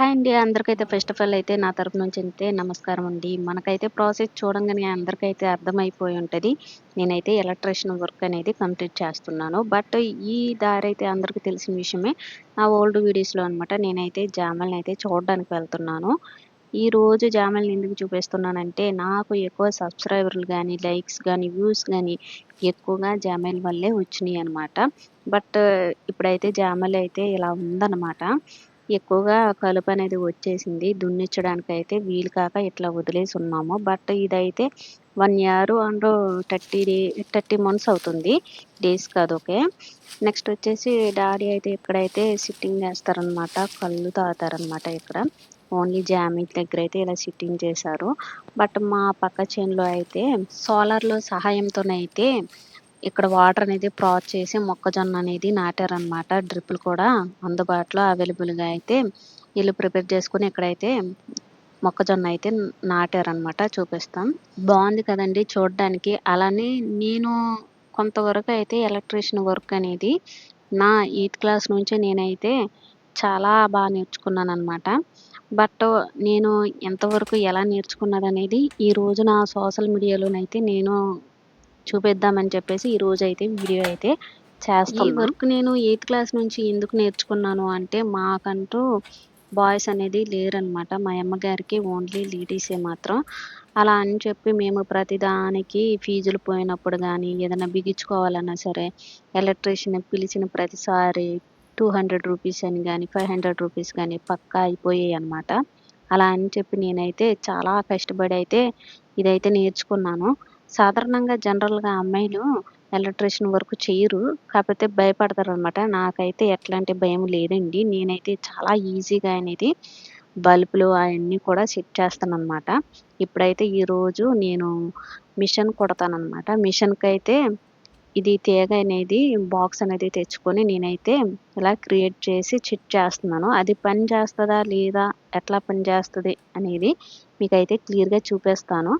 Hi అండి. అందరికైతే first of all అయితే నా తరపు నుంచి అయితే నమస్కారం అండి. మనకైతే ప్రాసెస్ చూడంగానే అందరికైతే అర్థమైపోయి ఉంటుంది. నేనైతే ఎలక్ట్రీషియన్ వర్క్ అనేది కంప్లీట్ చేస్తున్నాను. బట్ ఈ దారి అయితే అందరికీ తెలిసిన విషయమే నా ఓల్డ్ వీడియోస్లో అనమాట నేనైతే జామల్ని అయితే చూడడానికి వెళ్తున్నాను. ఈ రోజు జామల్ని ఎందుకు చూపిస్తున్నానంటే నాకు ఎక్కువ సబ్స్క్రైబర్లు కానీ లైక్స్ కానీ వ్యూస్ కానీ ఎక్కువగా జామల్ వల్లే వచ్చినాయి అనమాట బట్ ఇప్పుడైతే జామల్ అయితే ఇలా ఉందన్నమాట. ఎక్కువగా కలుపు అనేది వచ్చేసింది. దున్నిచ్చడానికి అయితే వీలు కాక ఇట్లా వదిలేసి ఉన్నాము బట్ ఇదైతే one year and thirty day thirty months అవుతుంది. డేస్ కాదు ఓకే. నెక్స్ట్ వచ్చేసి డాడీ అయితే ఇక్కడైతే సిట్టింగ్ చేస్తారనమాట కళ్ళు తాగుతారనమాట ఇక్కడ. ఓన్లీ జామింగ్ దగ్గర అయితే ఇలా సిట్టింగ్ చేశారు. బట్ మా పక్క చేనులో అయితే సోలార్లో సహాయంతోనైతే ఇక్కడ వాటర్ అనేది ప్రాచ్ చేసి మొక్కజొన్న అనేది నాటారనమాట డ్రిప్పులు కూడా అందుబాటులో అవైలబుల్గా అయితే వీళ్ళు ప్రిపేర్ చేసుకుని ఇక్కడైతే మొక్కజొన్న అయితే నాటారనమాట చూపిస్తాం. బాగుంది కదండి చూడడానికి. అలానే నేను కొంతవరకు అయితే ఎలక్ట్రీషియన్ వర్క్ అనేది నా ఎయిత్ క్లాస్ నుంచి నేనైతే చాలా బాగా నేర్చుకున్నాను అనమాట బట్ నేను ఎంతవరకు ఎలా నేర్చుకున్నది అనేది ఈ రోజు నా సోషల్ మీడియాలోనైతే నేను చూపిద్దామని చెప్పేసి ఈ రోజు అయితే వీడియో అయితే చేస్తాను ఈ వర్క్ నేను ఎయిత్ క్లాస్ నుంచి ఎందుకు నేర్చుకున్నాను అంటే మాకంటూ బాయ్స్ అనేది లేరనమాట మా అమ్మగారికి ఓన్లీ లేడీసే మాత్రం. అలా అని చెప్పి మేము ప్రతిదానికి ఫీజులు పోయినప్పుడు కానీ ఏదైనా బిగించుకోవాలన్నా సరే ఎలక్ట్రీషియన్ పిలిచిన ప్రతిసారి టూ హండ్రెడ్ రూపీస్ అని కానీ ఫైవ్ హండ్రెడ్ రూపీస్ కానీ పక్కా అయిపోయాయి అనమాట అలా అని చెప్పి నేనైతే చాలా కష్టపడి అయితే ఇదైతే నేర్చుకున్నాను. సాధారణంగా జనరల్గా అమ్మాయిలు ఎలక్ట్రీషియన్ వర్క్ చేయరు. కాకపోతే భయపడతారు అనమాట నాకైతే ఎట్లాంటి భయం లేదండి. నేనైతే చాలా ఈజీగా అనేది బల్బులు అవన్నీ కూడా సెట్ చేస్తాను అనమాట ఇప్పుడైతే ఈరోజు నేను మిషన్ కుడతానమాట మిషన్కి అయితే ఇది తీగ అనేది బాక్స్ అనేది తెచ్చుకొని నేనైతే ఇలా క్రియేట్ చేసి చిట్ చేస్తున్నాను. అది పని చేస్తుందా లేదా ఎట్లా పని చేస్తుంది అనేది మీకైతే క్లియర్గా చూపిస్తాను.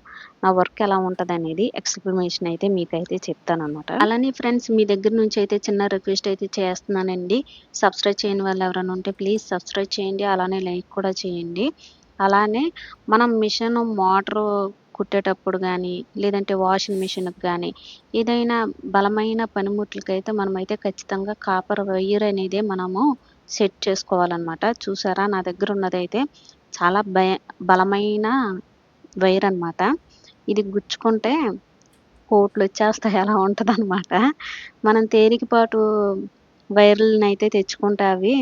నా వర్క్ ఎలా ఉంటుంది అనేది ఎక్స్ప్లెనేషన్ అయితే మీకైతే చెప్తాను అనమాట అలానే ఫ్రెండ్స్ మీ దగ్గర నుంచి అయితే చిన్న రిక్వెస్ట్ అయితే చేస్తున్నానండి. సబ్స్క్రైబ్ చేయని వాళ్ళు ఎవరైనా ఉంటే ప్లీజ్ సబ్స్క్రైబ్ చేయండి. అలానే లైక్ కూడా చేయండి. అలానే మనం మిషన్ మోటారు కుట్టేటప్పుడు కానీ లేదంటే వాషింగ్ మిషన్కి కానీ ఏదైనా బలమైన పనిముట్లకైతే మనమైతే ఖచ్చితంగా కాపర్ వైర్ అనేది మనము సెట్ చేసుకోవాలన్నమాట. చూసారా? నా దగ్గర ఉన్నదైతే చాలా భయ బలమైన వైర్ అనమాట ఇది గుచ్చుకుంటే కోట్లు వచ్చేస్తాయి. అలా ఉంటుంది అనమాట మనం తేలికపాటు వైర్లను అయితే తెచ్చుకుంటే అవి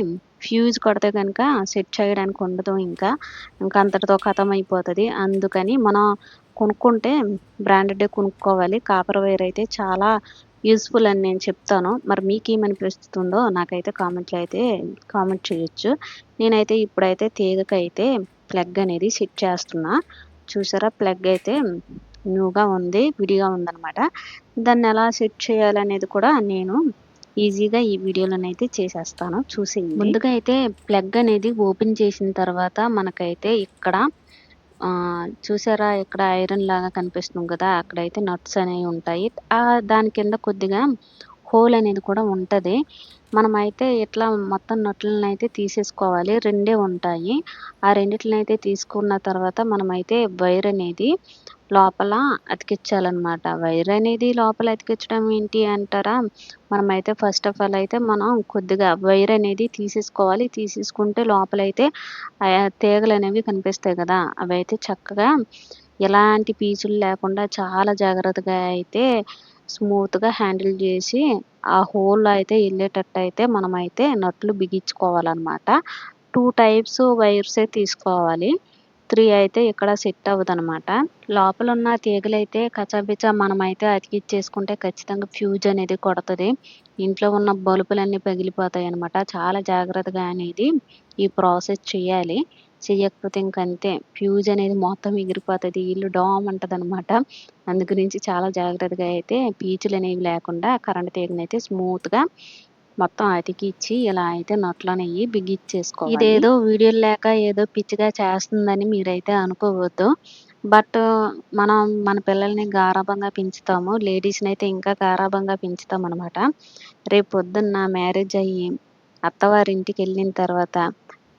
ఫ్యూజ్ కొడితే కనుక సెట్ చేయడానికి ఉండదు ఇంకా. ఇంకా అంతటితో ఖతం అయిపోతుంది. అందుకని మనం కొనుక్కుంటే బ్రాండెడ్ కొనుక్కోవాలి. కాపర్ వైర్ అయితే చాలా యూస్ఫుల్ అని నేను చెప్తాను. మరి మీకు ఏమనిపిస్తుందో నాకైతే కామెంట్లో అయితే కామెంట్ చేయొచ్చు. నేనైతే ఇప్పుడైతే తీగకైతే ప్లగ్ అనేది సెట్ చేస్తున్నా. చూసారా? ప్లగ్ అయితే న్యూగా ఉంది విడిగా ఉందన్నమాట. దాన్ని ఎలా సెట్ చేయాలనేది కూడా నేను ఈజీగా ఈ వీడియోలోనైతే చేసేస్తాను. చూసి ముందుగా అయితే ప్లగ్ అనేది ఓపెన్ చేసిన తర్వాత మనకైతే ఇక్కడ చూసారా ఇక్కడ ఐరన్ లాగా కనిపిస్తుంది కదా అక్కడైతే నట్స్ అనేవి ఉంటాయి. ఆ దాని కింద కొద్దిగా హోల్ అనేది కూడా ఉంటుంది. మనమైతే ఇట్లా మొత్తం నట్లను అయితే తీసేసుకోవాలి. రెండే ఉంటాయి. ఆ రెండిట్లని అయితే తీసుకున్న తర్వాత మనమైతే వైర్ అనేది లోపల అతికించాలన్నమాట. వైర్ అనేది లోపల అతికించడం ఏంటి అంటారా? మనమైతే ఫస్ట్ ఆఫ్ ఆల్ అయితే మనం కొద్దిగా వైర్ అనేది తీసేసుకోవాలి. తీసేసుకుంటే లోపలైతే తీగలు అనేవి కనిపిస్తాయి కదా? అవి అయితే చక్కగా ఎలాంటి పీచులు లేకుండా చాలా జాగ్రత్తగా అయితే స్మూత్గా హ్యాండిల్ చేసి ఆ హోల్ అయితే వెళ్ళేటట్టు అయితే మనమైతే నట్లు బిగించుకోవాలన్నమాట. టూ టైప్స్ వైర్సే తీసుకోవాలి. త్రీ అయితే ఇక్కడ సెట్ అవ్వదు అనమాట లోపల ఉన్న తీగలైతే కచాపిచ మనమైతే అతికిచ్చేసుకుంటే ఖచ్చితంగా ఫ్యూజ్ అనేది కొడుతుంది. ఇంట్లో ఉన్న బల్బులన్నీ పగిలిపోతాయి అనమాట చాలా జాగ్రత్తగా అనేది ఈ ప్రాసెస్ చేయాలి. చేయకపోతే ఇంకంతే. ఫ్యూజ్ అనేది మొత్తం ఎగిరిపోతుంది. ఇల్లు డామ్ అంటది అనమాట అందు గురించి చాలా జాగ్రత్తగా అయితే పీచులు అనేవి లేకుండా కరెంట్ తీగనైతే స్మూత్గా మొత్తం అతికిచ్చి ఇలా అయితే నొట్లు అనేవి బిగిచ్చేసుకోవాలి. ఇదేదో వీడియో లేక ఏదో పిచ్చిగా చేస్తుందని మీరైతే అనుకోవద్దు. బట్ మనం మన పిల్లల్ని గారాబంగా పెంచుతాము. లేడీస్ని అయితే ఇంకా గారాబంగా పెంచుతాం అనమాట రేపు పొద్దున్న మ్యారేజ్ అయ్యి అత్తవారింటికి వెళ్ళిన తర్వాత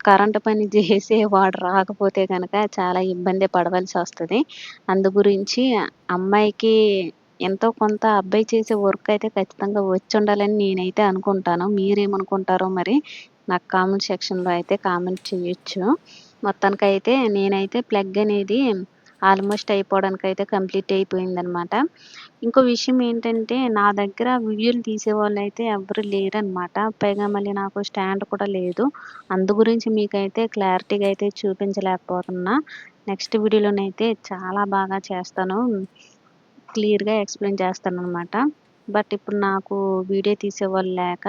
కరెంటు పని చేసే వాడు రాకపోతే కనుక చాలా ఇబ్బంది పడవలసి వస్తుంది. అందు గురించి అమ్మాయికి ఎంతో కొంత అబ్బాయి చేసే వర్క్ అయితే ఖచ్చితంగా వచ్చి ఉండాలని నేనైతే అనుకుంటాను. మీరేమనుకుంటారో మరి నాకు కామెంట్ సెక్షన్లో అయితే కామెంట్ చేయొచ్చు. మొత్తానికైతే నేనైతే ప్లగ్ అనేది ఆల్మోస్ట్ అయిపోవడానికి అయితే కంప్లీట్ అయిపోయిందనమాట ఇంకో విషయం ఏంటంటే నా దగ్గర వీడియోలు తీసేవాళ్ళు అయితే ఎవరు లేరనమాట పైగా మళ్ళీ నాకు స్టాండ్ కూడా లేదు. అందు గురించి మీకైతే క్లారిటీగా అయితే చూపించలేకపోతున్నా. నెక్స్ట్ వీడియోలోనైతే చాలా బాగా చేస్తాను. క్లియర్గా ఎక్స్ప్లెయిన్ చేస్తాను అనమాట బట్ ఇప్పుడు నాకు వీడియో తీసేవాళ్ళు లేక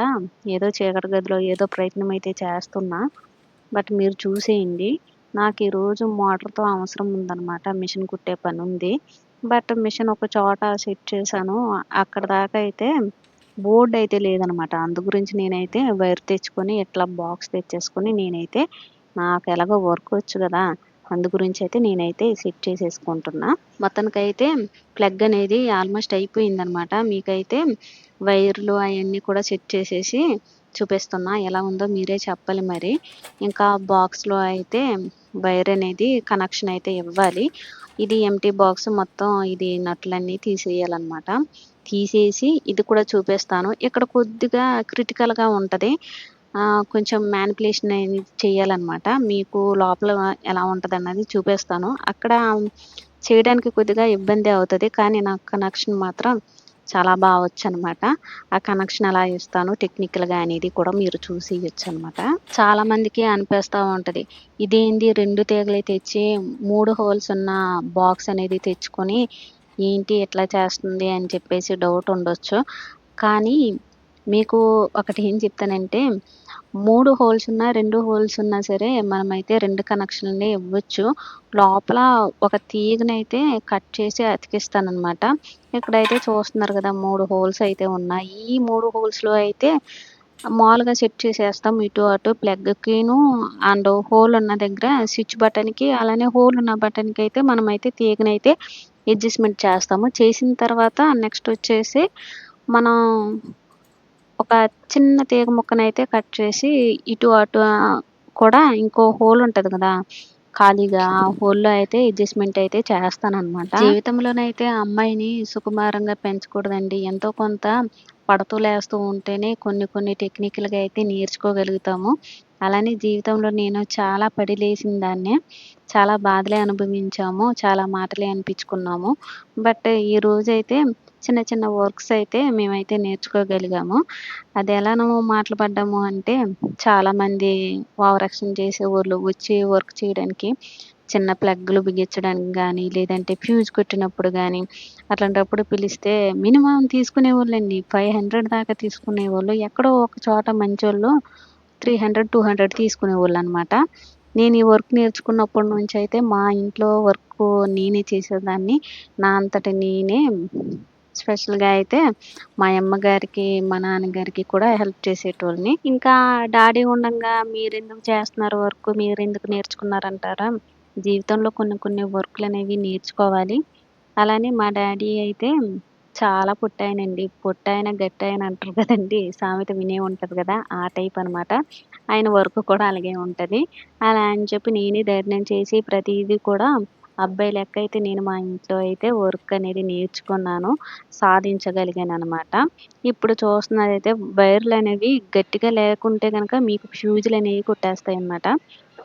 ఏదో చీకటి గదిలో ఏదో ప్రయత్నం అయితే చేస్తున్నా బట్ మీరు చూసేయండి. నాకు ఈరోజు మోటార్తో అవసరం ఉందన్నమాట మిషన్ కుట్టే పని ఉంది బట్ మిషన్ ఒక చోట సెట్ చేశాను అక్కడ దాకా అయితే బోర్డు అయితే లేదనమాట అందు గురించి నేనైతే వైర్ తెచ్చుకొని ఇట్లా బాక్స్ తెచ్చేసుకొని నేనైతే నాకు ఎలాగో వర్క్ వచ్చు కదా అందు గురించి అయితే నేనైతే సెట్ చేసేసుకుంటున్నా. మొత్తానికైతే ప్లగ్ అనేది ఆల్మోస్ట్ అయిపోయిందనమాట. మీకైతే వైర్లు అవన్నీ కూడా సెట్ చేసేసి చూపిస్తున్నా. ఎలా ఉందో మీరే చెప్పాలి మరి. ఇంకా బాక్స్లో అయితే వైర్ అనేది కనెక్షన్ అయితే ఇవ్వాలి. ఇది ఎంటీ బాక్స్ మొత్తం ఇది నట్లన్నీ తీసేయాలన్నమాట. తీసేసి ఇది కూడా చూపిస్తాను. ఇక్కడ కొద్దిగా క్రిటికల్గా ఉంటుంది. కొంచెం మ్యానిపులేషన్ అనేది చేయాలన్నమాట మీకు లోపల ఎలా ఉంటుంది అన్నది చూపిస్తాను. అక్కడ చేయడానికి కొద్దిగా ఇబ్బంది అవుతుంది కానీ నాకు కనెక్షన్ మాత్రం చాలా బాగా వచ్చు అనమాట ఆ కనెక్షన్ ఎలా ఇస్తాను. టెక్నికల్గా అనేది కూడా మీరు చూసి ఇవ్వచ్చు అనమాట చాలా మందికి అనిపిస్తూ ఉంటుంది. ఇదేంది? రెండు తీగలు తెచ్చి మూడు హోల్స్ ఉన్న బాక్స్ అనేది తెచ్చుకొని ఏంటి ఎట్లా చేస్తుంది అని చెప్పేసి డౌట్ ఉండొచ్చు. కానీ మీకు ఒకటి ఏం చెప్తానంటే మూడు హోల్స్ ఉన్నా రెండు హోల్స్ ఉన్నా సరే మనమైతే రెండు కనెక్షన్లు ఇవ్వచ్చు. లోపల ఒక తీగనైతే కట్ చేసి అతికిస్తానమాట ఇక్కడైతే చూస్తున్నారు కదా మూడు హోల్స్ అయితే ఉన్నాయి. ఈ మూడు హోల్స్లో అయితే మామూలుగా సెట్ చేసేస్తాం ఇటు అటు ప్లగ్కిను అండ్ హోల్ ఉన్న దగ్గర స్విచ్ బటన్కి అలానే హోల్ ఉన్న బటన్కి అయితే మనమైతే తీగనైతే అడ్జస్ట్మెంట్ చేస్తాము. చేసిన తర్వాత నెక్స్ట్ వచ్చేసి మనం ఒక చిన్న తీగ ముక్కనైతే కట్ చేసి ఇటు అటు కూడా ఇంకో హోల్ ఉంటుంది కదా ఖాళీగా ఆ హోల్లో అయితే అడ్జస్ట్మెంట్ అయితే చేస్తానమాట జీవితంలోనైతే అమ్మాయిని సుకుమారంగా పెంచకూడదండి. ఎంతో కొంత పడుతూ లేస్తూ ఉంటేనే కొన్ని కొన్ని టెక్నికల్గా అయితే నేర్చుకోగలుగుతాము. అలానే జీవితంలో నేను చాలా పడి లేచిన దాన్నే చాలా బాధలే అనుభవించాము చాలా మాటలే అనిపించుకున్నాము. బట్ ఈ రోజైతే చిన్న చిన్న వర్క్స్ అయితే మేమైతే నేర్చుకోగలిగాము. అది ఎలానో మాటలు పడ్డాము అంటే చాలామంది ఓవరాక్షన్ చేసేవాళ్ళు వచ్చి వర్క్ చేయడానికి చిన్న ప్లగ్లు బిగించడానికి కానీ లేదంటే ఫ్యూజ్ కొట్టినప్పుడు కానీ అట్లాంటప్పుడు పిలిస్తే మినిమం తీసుకునేవాళ్ళండి. ఫైవ్ హండ్రెడ్ దాకా తీసుకునేవాళ్ళు. ఎక్కడో ఒక చోట మంచోళ్ళు త్రీ హండ్రెడ్ టూ హండ్రెడ్ తీసుకునేవాళ్ళు అనమాట నేను ఈ వర్క్ నేర్చుకున్నప్పటి నుంచి అయితే మా ఇంట్లో వర్క్ నేనే చేసేదాన్ని. నా అంతటి నేనే స్పెషల్గా అయితే మా అమ్మగారికి మా నాన్నగారికి కూడా హెల్ప్ చేసేటోళ్ళని. ఇంకా డాడీ ఉండగా మీరు ఎందుకు చేస్తున్నారు వర్క్? మీరు ఎందుకు నేర్చుకున్నారంటారా? జీవితంలో కొన్ని కొన్ని వర్క్లు అనేవి నేర్చుకోవాలి. అలానే మా డాడీ అయితే చాలా పుట్టాయనండి. పుట్టాయన గట్టాయన అంటారు కదండి. సామెత వినే ఉంటుంది కదా ఆ టైప్ అనమాట ఆయన వర్క్ కూడా అలాగే ఉంటుంది. అలా అని చెప్పి నేనే ధైర్యం చేసి ప్రతిదీ కూడా అబ్బాయి లెక్క అయితే నేను మా ఇంట్లో అయితే వర్క్ అనేది నేర్చుకున్నాను సాధించగలిగాను అనమాట ఇప్పుడు చూస్తున్నదైతే వైర్లు అనేవి గట్టిగా లేకుంటే కనుక మీకు ఫ్యూజులు అనేవి కొట్టేస్తాయి అన్నమాట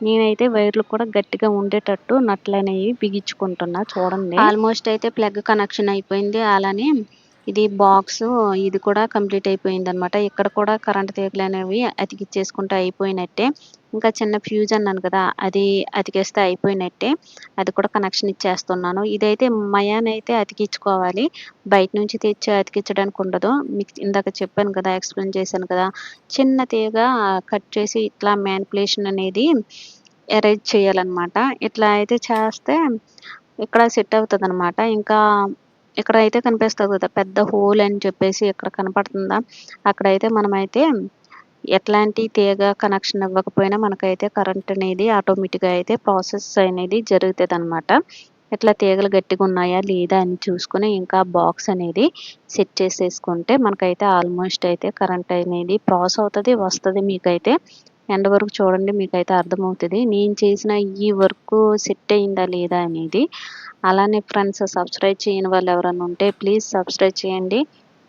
నేనైతే వైర్లు కూడా గట్టిగా ఉండేటట్టు నట్లు అనేవి బిగించుకుంటున్నా చూడండి. ఆల్మోస్ట్ అయితే ప్లగ్ కనెక్షన్ అయిపోయింది. అలానే ఇది బాక్స్ ఇది కూడా కంప్లీట్ అయిపోయింది అనమాట ఇక్కడ కూడా కరెంట్ తీగలు అనేవి అతికిచ్చేసుకుంటే అయిపోయినట్టే. ఇంకా చిన్న ఫ్యూజ్ అన్నాను కదా అది అతికేస్తే అయిపోయినట్టే. అది కూడా కనెక్షన్ ఇచ్చేస్తున్నాను. ఇదైతే మయాన్ అయితే అతికించుకోవాలి. బయట నుంచి తెచ్చి అతికించడానికి ఉండదు. మీకు ఇందాక చెప్పాను కదా ఎక్స్ప్లెయిన్ చేశాను కదా. చిన్న తీగ కట్ చేసి ఇట్లా మ్యానిపులేషన్ అనేది ఎరేజ్ చేయాలన్నమాట. ఇట్లా అయితే చేస్తే ఇక్కడ సెట్ అవుతుంది అనమాట ఇంకా ఇక్కడ అయితే కనిపిస్తుంది కదా పెద్ద హోల్ అని చెప్పేసి ఇక్కడ కనపడుతుందా అక్కడైతే మనమైతే ఎట్లాంటి తీగ కనెక్షన్ ఇవ్వకపోయినా మనకైతే కరెంట్ అనేది ఆటోమేటిక్గా అయితే ప్రాసెస్ అనేది జరుగుతుంది అనమాట ఇట్లా తీగలు గట్టిగా ఉన్నాయా లేదా అని చూసుకుని ఇంకా బాక్స్ అనేది సెట్ చేసేసుకుంటే మనకైతే ఆల్మోస్ట్ అయితే కరెంట్ అనేది ప్రాస్ అవుతుంది వస్తుంది మీకైతే ఎండ్ వరకు చూడండి మీకైతే అర్థమవుతుంది. నేను చేసిన ఈ వర్క్ సెట్ అయిందా లేదా అనేది. అలానే ఫ్రెండ్స్ సబ్స్క్రైబ్ చేయని వాళ్ళు ఎవరైనా ఉంటే ప్లీజ్ సబ్స్క్రైబ్ చేయండి.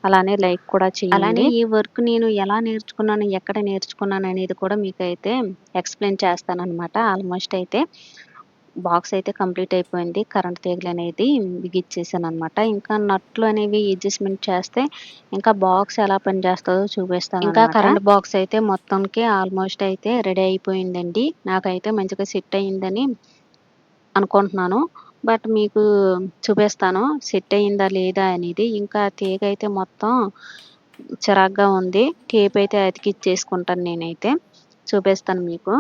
అలానే లైక్ కూడా చేయండి. అలానే ఈ వర్క్ నేను ఎలా నేర్చుకున్నాను ఎక్కడ నేర్చుకున్నాను అనేది కూడా మీకైతే ఎక్స్ప్లెయిన్ చేస్తాను అనమాట ఆల్మోస్ట్ అయితే. బాక్స్ అయితే కంప్లీట్ అయిపోయింది. కరెంట్ తీగలు అనేది బిగిచ్చేసాను అనమాట ఇంకా నట్లు అనేవి అడ్జస్ట్మెంట్ చేస్తే ఇంకా బాక్స్ ఎలా పనిచేస్తుందో చూపిస్తాను ఇంకా కరెంట్ బాక్స్ అయితే మొత్తానికి ఆల్మోస్ట్ అయితే రెడీ అయిపోయిందండి. నాకైతే మంచిగా సెట్ అయ్యిందని అనుకుంటున్నాను. బట్ మీకు చూపిస్తాను సెట్ అయ్యిందా లేదా అనేది. ఇంకా తీగ అయితే మొత్తం చిరాగ్గా ఉంది. టేప్ అయితే అతికిచ్చేసుకుంటాను నేనైతే. చూపిస్తాను మీకు.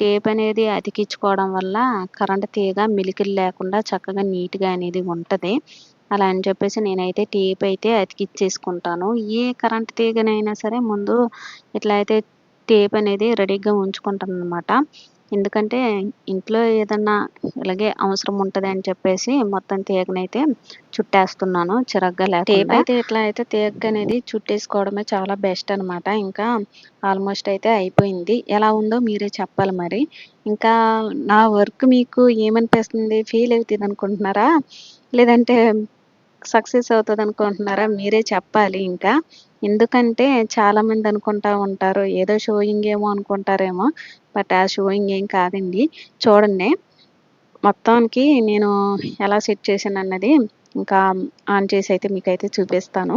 టేప్ అనేది అతికించుకోవడం వల్ల కరెంట్ తీగ మిలికిలు లేకుండా చక్కగా నీట్గా అనేది ఉంటుంది. అలా అని చెప్పేసి నేనైతే టేప్ అయితే అతికిచ్చేసుకుంటాను. ఏ కరెంట్ తీగనైనా సరే ముందు ఇట్లా అయితే టేప్ అనేది రెడీగా ఉంచుకుంటాను అనమాట ఎందుకంటే ఇంట్లో ఏదన్నా ఇలాగే అవసరం ఉంటుంది అని చెప్పేసి మొత్తం తీగనైతే చుట్టేస్తున్నాను చిరగ్గా లేక టేప్ అయితే ఇట్లా అయితే తీగ అనేది చుట్టేసుకోవడమే చాలా బెస్ట్ అనమాట ఇంకా ఆల్మోస్ట్ అయితే అయిపోయింది. ఎలా ఉందో మీరే చెప్పాలి మరి. ఇంకా నా వర్క్ మీకు ఏమనిపిస్తుంది? ఫీల్ అవుతుంది అనుకుంటున్నారా? లేదంటే సక్సెస్ అవుతుంది అనుకుంటున్నారా? మీరే చెప్పాలి ఇంకా. ఎందుకంటే చాలా మంది అనుకుంటా ఉంటారు ఏదో షోయింగ్ ఏమో అనుకుంటారేమో బట్ ఆ షోయింగ్ ఏం కాదండి. చూడండి. మొత్తానికి నేను ఎలా సెట్ చేశాను అన్నది ఇంకా ఆన్ చేసి అయితే మీకైతే చూపిస్తాను.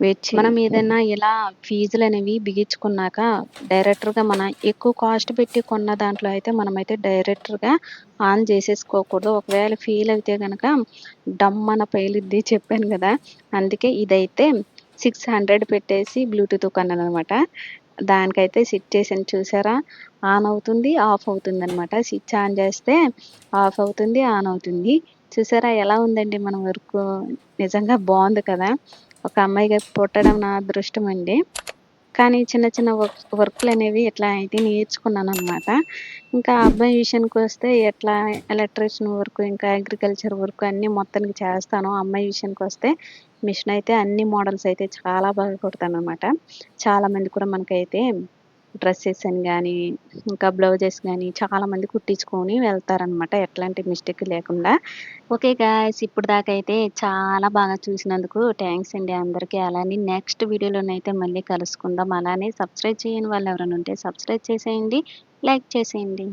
వెయిట్ మనం ఏదైనా ఇలా ఫీజులు అనేవి బిగించుకున్నాక డైరెక్టర్గా మనం ఎక్కువ కాస్ట్ పెట్టి కొన్న దాంట్లో అయితే మనమైతే డైరెక్టర్గా ఆన్ చేసేసుకోకూడదు. ఒకవేళ ఫీల్ అయితే కనుక డమ్మన పేలిద్ది చెప్పాను కదా. అందుకే ఇదైతే సిక్స్ హండ్రెడ్ పెట్టేసి బ్లూటూత్ కొన్నాను అనమాట దానికైతే స్విచ్ చేసాను చూసారా? ఆన్ అవుతుంది ఆఫ్ అవుతుంది అనమాట స్విచ్ ఆన్ చేస్తే ఆఫ్ అవుతుంది ఆన్ అవుతుంది. చూసారా ఎలా ఉందండి మన వర్క్? నిజంగా బాగుంది కదా? ఒక అమ్మాయిగా పుట్టడం నా అదృష్టం అండి. కానీ చిన్న చిన్న వర్క్ వర్క్లు అనేవి ఇట్లా అయితే నేర్చుకున్నాను అనమాట ఇంకా అబ్బాయి విషయానికి వస్తే ఎట్లా ఎలక్ట్రిషన్ వర్క్ ఇంకా అగ్రికల్చర్ వర్క్ అన్నీ మొత్తానికి చేస్తాను. అమ్మాయి విషయానికి వస్తే మిషన్ అయితే అన్ని మోడల్స్ అయితే చాలా బాగా కుడతాను అనమాట చాలామంది కూడా మనకైతే డ్రెస్సెస్ అని కానీ ఇంకా బ్లౌజెస్ కానీ చాలామంది కుట్టించుకొని వెళ్తారనమాట. ఎట్లాంటి మిస్టేక్ లేకుండా. ఓకే గాయస్ ఇప్పుడు దాకా అయితే చాలా బాగా చూసినందుకు థ్యాంక్స్ అండి అందరికీ. అలానే నెక్స్ట్ వీడియోలోనైతే మళ్ళీ కలుసుకుందాం. అలానే సబ్స్క్రైబ్ చేయని వాళ్ళు ఎవరైనా ఉంటే సబ్స్క్రైబ్ చేసేయండి లైక్ చేసేయండి.